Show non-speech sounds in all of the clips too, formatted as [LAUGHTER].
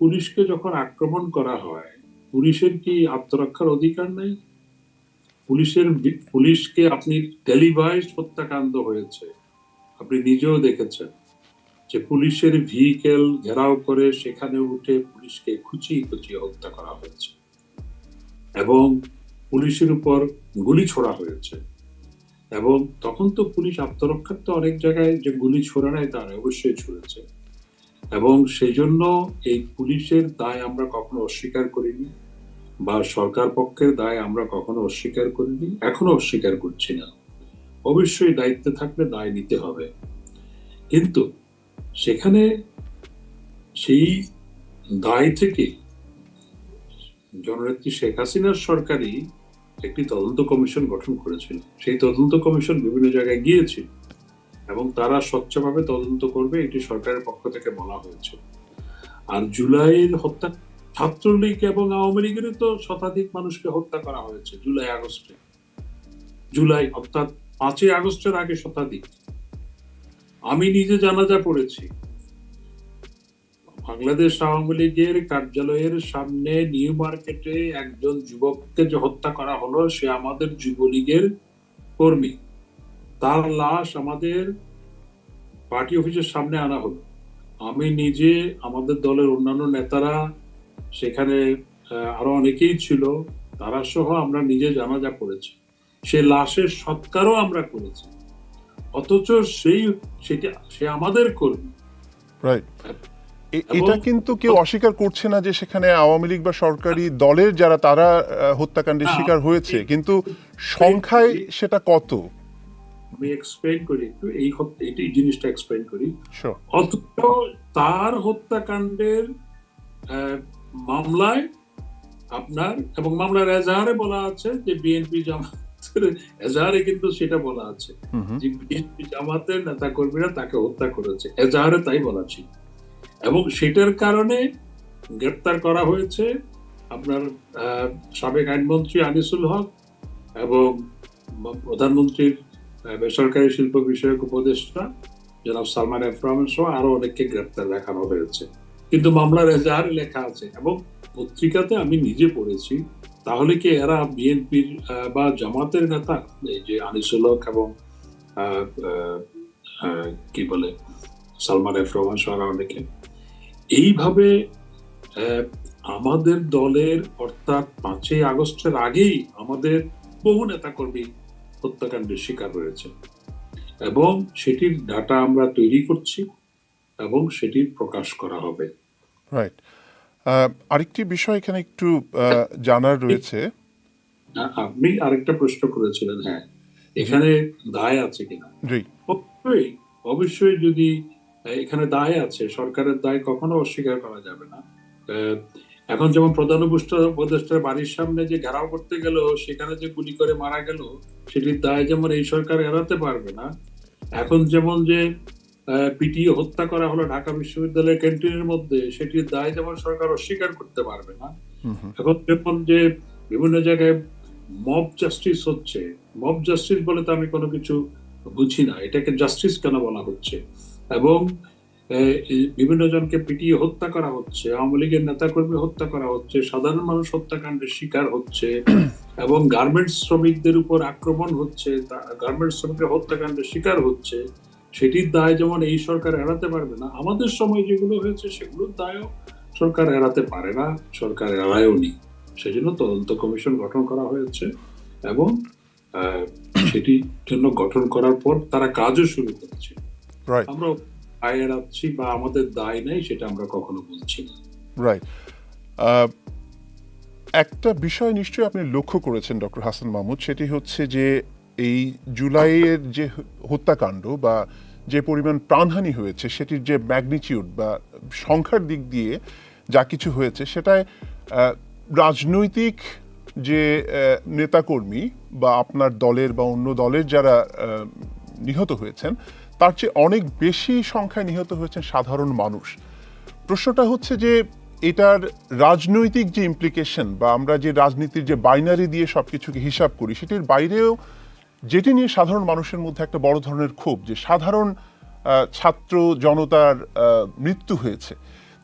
পুলিশকে যখন আক্রমণ করা হয়, পুলিশের কি আত্মরক্ষার অধিকার নাই? পুলিশের পুলিশকে আপনি টেলিভাইজ হত্যাকাণ্ড হয়েছে, আপনি নিজেও দেখেছেন যে পুলিশের ভেহিকেল ঘেরাও করে সেখানে উঠে পুলিশকে খুচিয়ে খুচিয়ে হত্যা করা হয়েছে এবং পুলিশের উপর গুলি ছোড়া হয়েছে এবং তখন তো পুলিশ আত্মরক্ষার তো অনেক জায়গায় যে গুলি ছোড়া নাই তার অবশ্যই ছুড়েছে। এবং সেই জন্য এই পুলিশের দায় আমরা কখনো অস্বীকার করিনি বা সরকার পক্ষের দায় আমরা কখনো অস্বীকার করিনি, এখনও অস্বীকার করছি না। অবশ্যই দায়িত্বে থাকলে দায় নিতে হবে। কিন্তু সেখানে সেই দায় থেকে জননেত্রী শেখ হাসিনার সরকারই একটি তদন্ত কমিশন গঠন করেছিল। সেই তদন্ত কমিশন বিভিন্ন জায়গায় গিয়েছিল। এবং তারা স্বচ্ছভাবে তদন্ত করবে, এটি সরকারের পক্ষ থেকে বলা হয়েছে। আর জুলাইয়ের হত্যা, ছাত্রলীগ এবং আওয়ামী লীগের তো শতাধিক মানুষকে হত্যা করা হয়েছে জুলাই আগস্টে। জুলাই, অর্থাৎ পাঁচই আগস্টের আগে শতাধিক। আমি নিজে জানাজা পড়েছি। বাংলাদেশ আওয়ামী লীগের কার্যালয়ের সামনে নিউ মার্কেটে একজন যুবককে যে হত্যা করা হলো, সে আমাদের যুবলীগের কর্মী। তার লাশ আমাদের পার্টি অফিসের সামনে আনা হলো। আমি নিজে আমাদের দলের অন্যান্য নেতারা সেখানে আরও অনেকেই ছিল তারা সহ আমরা নিজে জানাজা করেছি। সে লাশের সৎকারও আমরা করেছি। অথচ সেই সেটা সে আমাদের কর্মী। এটা কিন্তু কেউ অস্বীকার করছে না যে সেখানে আওয়ামী লীগ বা সরকারি দলের যারা তারা হত্যাকাণ্ডের শিকার হয়েছে। কিন্তু সংখ্যায় সেটা কত? আমি এক্সপ্লেন করি একটু এই এই জিনিসটা এক্সপ্লেন করি। অথচ তার হত্যাকাণ্ডের মামলায় আপনার এবং মামলার এজাহারে বলা আছে যে বিএনপি জামাতের এজাহারে কিন্তু সেটা বলা আছে। যে বিএনপি জামাতের নেতা কর্মীরা তাকে হত্যা করেছে। এজাহারে তাই বলা ছিল। এবং সেটার কারণে গ্রেপ্তার করা হয়েছে আপনার আহ, সাবেক আইনমন্ত্রী আনিসুল হক এবং প্রধানমন্ত্রীর বেসরকারি শিল্প বিষয়ক উপদেষ্টা, জনাব সালমান এফ সহ আরও অনেককে গ্রেপ্তার দেখানো হয়েছে। কিন্তু মামলার এজাহারে লেখা আছে, এবং পত্রিকাতে আমি নিজে পড়েছি, তাহলে কি এরা বিএনপির বা জামাতের নেতা? এই যে আনিসুল হক এবং কি বলে, সালমান এফ রহমান সহ অনেকে। এইভাবে আমাদের দলের, অর্থাৎ পাঁচই আগস্টের আগেই আমাদের বহু নেতাকর্মী হত্যাকাণ্ডের শিকার হয়েছে এবং সেটির ডাটা আমরা তৈরি করছি এবং সেটি প্রকাশ করা হবে। রাইট আরেকটি বিষয় এখানে একটু জানার রয়েছে। আপনি আরেকটা প্রশ্ন করেছিলেন হ্যাঁ। এখানে দায় আছে কিনা? অবশ্যই অবশ্যই যদি এখানে দায় আছে সরকারের দায় কখনো অস্বীকার করা যাবে না। এখন যেমন প্রধান উপদেষ্টা- উপদেষ্টার বাড়ির সামনে যে ঘেরাও করতে গেল সেখানে যে গুলি করে মারা গেল সেটির দায় যেমন এই সরকার এড়াতে পারবে না। এখন যেমন যে পিটিএ হত্যা করা হলো ঢাকা বিশ্ববিদ্যালয়ের ক্যান্টিনের মধ্যে সেটির দায় যেমন সরকার অস্বীকার করতে পারবে না। এখন যেমন যে বিভিন্ন জায়গায় মব জাস্টিস হচ্ছে মব জাস্টিস বলে তো আমি কোনো কিছু বুঝি না এটাকে জাস্টিস কেন বলা হচ্ছে? এবং বিভিন্ন জনকে পিটিয়ে হত্যা করা হচ্ছে আওয়ামী লীগের নেতাকর্মী হত্যা করা হচ্ছে সাধারণ মানুষ হত্যাকাণ্ডের শিকার হচ্ছে [CLEARS THROAT] এবং গার্মেন্টস শ্রমিকদের উপর আক্রমণ হচ্ছে গার্মেন্টস শ্রমিকরা হত্যাকাণ্ডের শিকার হচ্ছে সেটির দায় যেমন এই সরকার এড়াতে পারবে না আমাদের সময় যেগুলো হয়েছে সেগুলোর দায়ও সরকার এড়াতে পারে না সরকার এড়ায়ও নি। সেজন্য তদন্ত কমিশন গঠন করা হয়েছে এবং আহ, সেটির জন্য গঠন করার পর তারা কাজও শুরু করেছে। আমরা দায় এড়াচ্ছি বা আমাদের দায় নেই সেটা আমরা কখনো বলছি না। রাইট একটা বিষয় নিশ্চয়ই আপনি লক্ষ্য করেছেন, ডক্টর হাসান মাহমুদ, সেটি হচ্ছে যে এই জুলাইয়ের যে হত্যাকাণ্ড বা যে পরিমাণ প্রাণহানি হয়েছে, সেটির যে ম্যাগনিটিউড বা সংখ্যার দিক দিয়ে যা কিছু হয়েছে, সেটায় রাজনৈতিক যে নেতাকর্মী বা আপনার দলের বা অন্য দলের যারা নিহত হয়েছেন তার চেয়ে অনেক বেশি সংখ্যায় নিহত হয়েছেন সাধারণ মানুষ। প্রশ্নটা হচ্ছে যে, এটার রাজনৈতিক যে ইমপ্লিকেশন বা আমরা যে রাজনীতির যে বাইনারি দিয়ে সব কিছুকে হিসাব করি, সেটির বাইরেও যেটি নিয়ে সাধারণ মানুষের মধ্যে একটা বড় ধরনের ক্ষোভ যে সাধারণ ছাত্র জনতার মৃত্যু হয়েছে।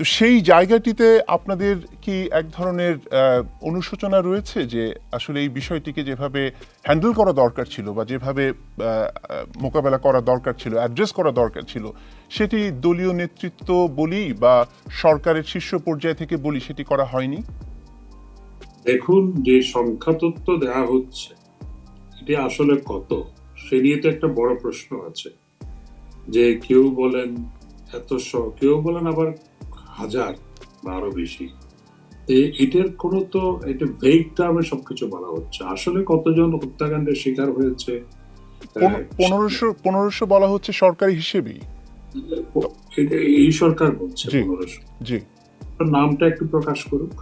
তো সেই জায়গাটিতে আপনাদের কি এক ধরনের অনুশোচনা রয়েছে যে আসলে এই বিষয়টিকে যেভাবে হ্যান্ডেল করা দরকার ছিল বা যেভাবে মোকাবেলা করা দরকার ছিল, অ্যাড্রেস করা দরকার ছিল, সেটি দলীয় নেতৃত্ব বলি বা সরকারের শীর্ষ পর্যায় থেকে বলি সেটি করা হয়নি? দেখুন, যে সংখ্যা তত্ত্ব দেওয়া হচ্ছে, এটি আসলে কত? সে নিয়ে তো একটা বড় প্রশ্ন আছে। যে কেউ বলেন এত কেউ বলেন আবার হাজার বা আরও বেশি এটার কোনো তো এটা ভেগ টার্মে সবকিছু বলা হচ্ছে। আসলে কতজন হত্যাকাণ্ডের শিকার হয়েছে? আহ, পনেরোশো পনেরোশো বলা হচ্ছে সরকারি হিসেবেই। এই সরকার বলছে জি। পনেরোশো। জি। নামটা একটু প্রকাশ করুক।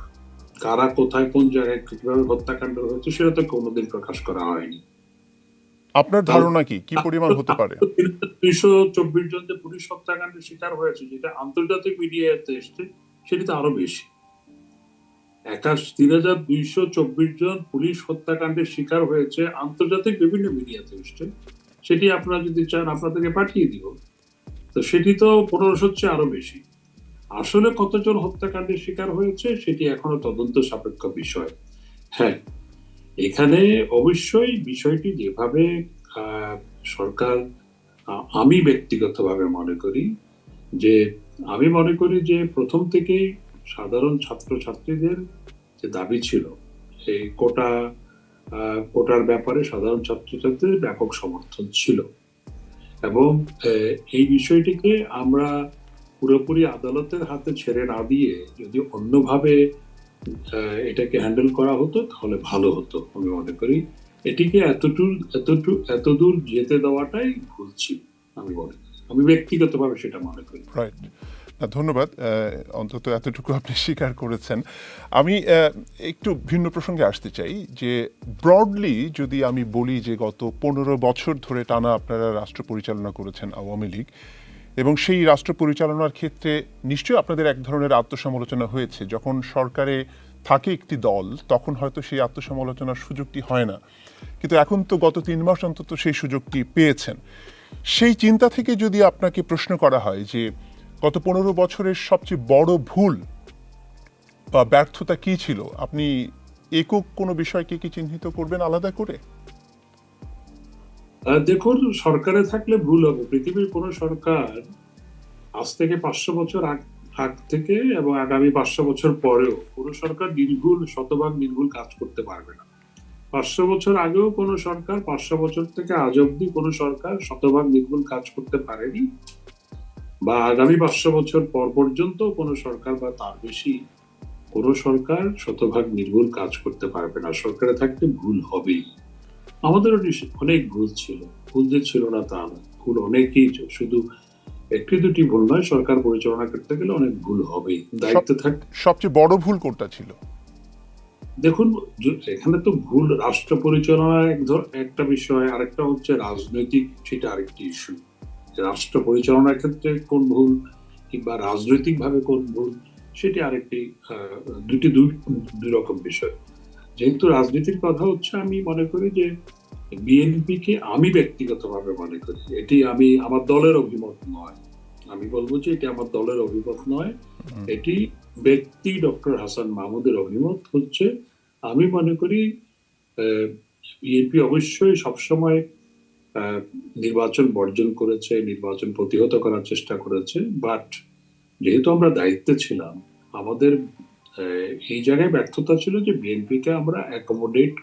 কারা কোথায় কোন জায়গায় কীভাবে হত্যাকাণ্ড হয়েছে সেটা তো কোনোদিন প্রকাশ করা হয়নি। আপনার ধারণা কি? কি [LAUGHS] পরিমাণ হতে পারে? দুইশো চব্বিশ জন যে পুলিশ হত্যাকাণ্ডের শিকার হয়েছে যেটা আন্তর্জাতিক মিডিয়াতে এসছে সেটি তো আরও বেশি। একাশ তিন হাজার দুইশো চব্বিশ জন পুলিশ হত্যাকাণ্ডের শিকার হয়েছে আন্তর্জাতিক বিভিন্ন মিডিয়াতে এসছে। সেটি আপনারা যদি চান আপনাদেরকে পাঠিয়ে দিব। তো সেটি তো পনেরোশোর চেয়ে আরও বেশি। আসলে কতজন হত্যাকাণ্ডের শিকার হয়েছে সেটি এখনও তদন্ত সাপেক্ষ বিষয়। হ্যাঁ এখানে অবশ্যই বিষয়টি যেভাবে সরকার আমি ব্যক্তিগতভাবে মনে করি যে, আমি মনে করি যে প্রথম থেকেই সাধারণ ছাত্রছাত্রীদের যে দাবি ছিল, এই কোটা কোটার ব্যাপারে সাধারণ ছাত্রছাত্রীদের ব্যাপক সমর্থন ছিল। এবং এই বিষয়টিকে আমরা পুরোপুরি আদালতের হাতে ছেড়ে না দিয়ে যদি অন্যভাবে এটাকে হ্যান্ডেল করা হতো, তাহলে ভালো হতো, আমি মনে করি। এটিকে এতটুকু এতটুকু এতদূর যেতে দেওয়াটাই ভুল ছিল, আমি মনে আমি ব্যক্তিগতভাবে সেটা মনে করি। রাইট ধন্যবাদ। অন্তত এতটুকু আপনি [LAUGHS] স্বীকার করেছেন। আমি একটু ভিন্ন প্রসঙ্গে আসতে চাই, যে ব্রডলি যদি আমি বলি যে গত পনেরো বছর ধরে টানা আপনারা রাষ্ট্র পরিচালনা করেছেন আওয়ামী লীগ এবং সেই রাষ্ট্র পরিচালনার ক্ষেত্রে নিশ্চয়ই আপনাদের এক ধরনের আত্মসমালোচনা হয়েছে। যখন সরকারে থাকে একটি দল, তখন হয়তো সেই আত্মসমালোচনার সুযোগটি হয় না। কিন্তু এখন তো গত তিন মাস অন্তত সেই সুযোগটি পেয়েছেন। সেই চিন্তা থেকে যদি আপনাকে প্রশ্ন করা হয় যে গত পনেরো বছরের সবচেয়ে বড় ভুল বা ব্যর্থতা কি ছিল? আপনি একক কোনো বিষয়কে কি চিহ্নিত করবেন আলাদা করে? দেখুন, সরকারে থাকলে ভুল হবে। পৃথিবীর কোন সরকার আজ থেকে পাঁচশো বছর আগ থেকে এবং আগামী পাঁচশো বছর পরেও কোনো সরকার নির্ভুল, শতভাগ নির্ভুল কাজ করতে পারবে না। পাঁচশো বছর আগেও কোনো সরকার, পাঁচশো বছর থেকে আজ অব্দি কোনো সরকার শতভাগ নির্ভুল কাজ করতে পারেনি বা আগামী পাঁচশো বছর পর পর্যন্ত কোনো সরকার বা তার বেশি কোনো সরকার শতভাগ নির্ভুল কাজ করতে পারবে না। সরকারে থাকতে ভুল হবেই। আমাদেরও অনেক ভুল ছিল। ভুল যে ছিল না তা না ভুল অনেকই। শুধু একটি দুটি ভুল নয় সরকার পরিচালনা করতে গেলে অনেক ভুল হবেই। দায়িত্ব থাক সবচেয়ে বড় ভুল কোনটা ছিল? দেখুন এখানে তো ভুল রাষ্ট্র পরিচালনা এক ধর একটা বিষয় আরেকটা হচ্ছে রাজনৈতিক সেটা আরেকটি ইস্যু রাষ্ট্র পরিচালনার ক্ষেত্রে কোন ভুল কিংবা রাজনৈতিক ভাবে কোন ভুল সেটি আরেকটি আহ, দুটি দুই দুই রকম বিষয়। যেহেতু রাজনীতির কথা হচ্ছে আমি মনে করি যে বিএনপি কে আমি ব্যক্তিগতভাবে মনে করি এটি আমি আমার দলের অভিমত নয়। আমি বলব যে এটি আমার দলের অভিমত নয়। এটি ব্যক্তি ডক্টর হাসান মাহমুদের অভিমত হচ্ছে। আমি মনে করি বিএনপি অবশ্যই সবসময় আহ, নির্বাচন বর্জন করেছে নির্বাচন প্রতিহত করার চেষ্টা করেছে। বাট যেহেতু আমরা দায়িত্বে ছিলাম আমাদের এই জায়গায় ব্যর্থতা ছিল যে বিএনপিকে আমরা অ্যাকোমোডেট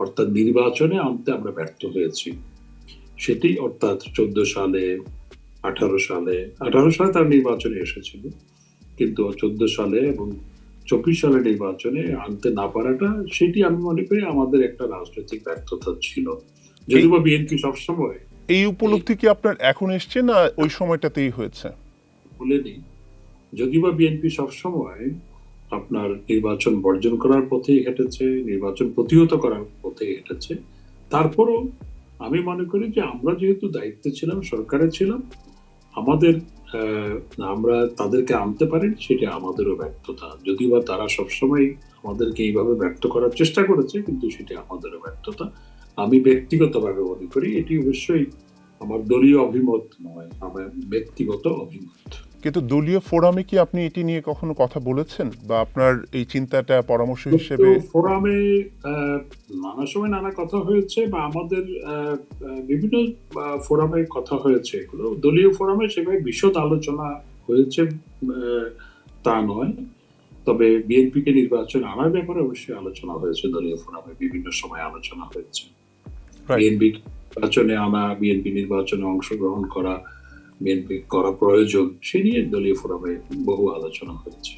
অর্থাৎ নির্বাচনে আনতে আমরা ব্যর্থ হয়েছি। সেটি অর্থাৎ চোদ্দ সালে আঠারো সালে আঠারো সালে তার নির্বাচনে এসেছিল। কিন্তু চোদ্দ সালে এবং চব্বিশ সালে নির্বাচনে আনতে না পারাটা সেটি আমি মনে করি আমাদের একটা রাজনৈতিক ব্যর্থতা ছিল। যদিও বা বিএনপি সবসময় এই উপলব্ধি কি আপনার এখন এসছে না ওই সময়টাতেই হয়েছে? বলেনি। যদিও বা বিএনপি সবসময় আপনার নির্বাচন বর্জন করার পথে হেঁটেছে, নির্বাচন প্রতিহত করার পথে হেঁটেছে। তারপরও আমি মনে করি যে আমরা যেহেতু দায়িত্বে ছিলাম, সরকারে ছিলাম, আমাদের আমরা তাদেরকে আনতে পারি সেটা আমাদেরও ব্যর্থতা। যদিও বা তারা সবসময় আমাদেরকে এইভাবে ব্যর্থ করার চেষ্টা করেছে, কিন্তু সেটা আমাদেরও ব্যর্থতা। আমি ব্যক্তিগতভাবে মনে করি এটি অবশ্যই আমার দলীয় অভিমত নয়, আমার ব্যক্তিগত অভিমত। কিন্তু দলীয় ফোরামে কি আপনি এটি নিয়ে কখনো কথা বলেছেন? বা আপনার এই চিন্তাটা পরামর্শ হিসেবে ফোরামে নানা সময় নানা কথা হয়েছে বা আমাদের বিভিন্ন ফোরামে কথা হয়েছে। এগুলো দলীয় ফোরামে সেভাবে বিশদ আলোচনা হয়েছে তা নয়। তবে বিএনপি কে নির্বাচন আনার ব্যাপারে অবশ্যই আলোচনা হয়েছে। দলীয় ফোরামে বিভিন্ন সময় আলোচনা হয়েছে। বিএনপি নির্বাচনে আনা বিএনপি নির্বাচনে অংশগ্রহণ করা বিএনপি করা প্রয়োজন সে নিয়ে দলীয় ফোরামে বহু আলোচনা হয়েছে।